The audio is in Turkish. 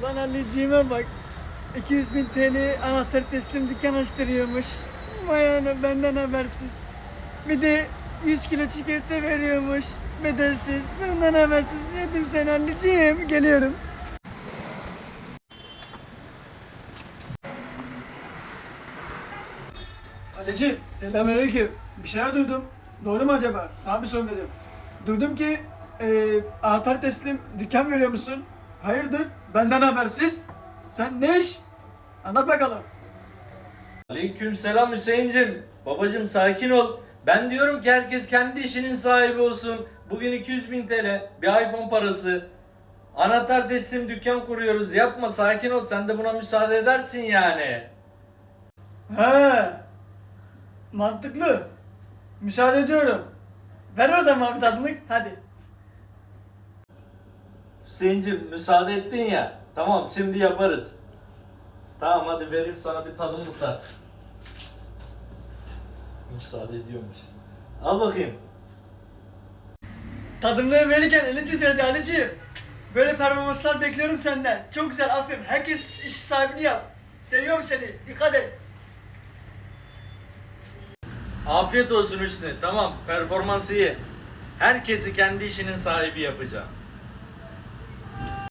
Ulan Ali'ciğime bak. 200 bin TL anahtar teslim dükkan açtırıyormuş. Vay ana benden habersiz. Bir de 100 kilo çikolata veriyormuş. Bedelsiz. Benden habersiz. Yedim seni Ali'ciğim. Geliyorum. Ali'ciğim selamünaleyküm. Bir şeyler duydum. Doğru mu acaba? Sana bir soru dedim. Duydum ki e, anahtar teslim dükkan veriyor musun? Hayırdır? Benden habersiz. Sen ne iş? Anlat bakalım. Aleyküm selam Hüseyin'cim. Babacım sakin ol. Ben diyorum ki herkes kendi işinin sahibi olsun. Bugün 200 bin TL bir iPhone parası. Anahtar teslim dükkan kuruyoruz. Yapma sakin ol. Sen de buna müsaade edersin yani. He. Mantıklı. Müsaade ediyorum. Ver oradan mavi tadımlık. Hadi. Hüseyin'cim müsaade ettin ya. Tamam şimdi yaparız. Tamam hadi vereyim sana bir tadımlık da. Müsaade ediyormuş. Al bakayım. Tadımlığı verirken elin titredi Ali'ciğim. Böyle performanslar bekliyorum senden. Çok güzel aferin. Herkes iş sahibini yap. Seviyorum seni. Dikkat et. Afiyet olsun Hüsnü. Tamam performansı iyi. Herkesi kendi işinin sahibi yapacağım.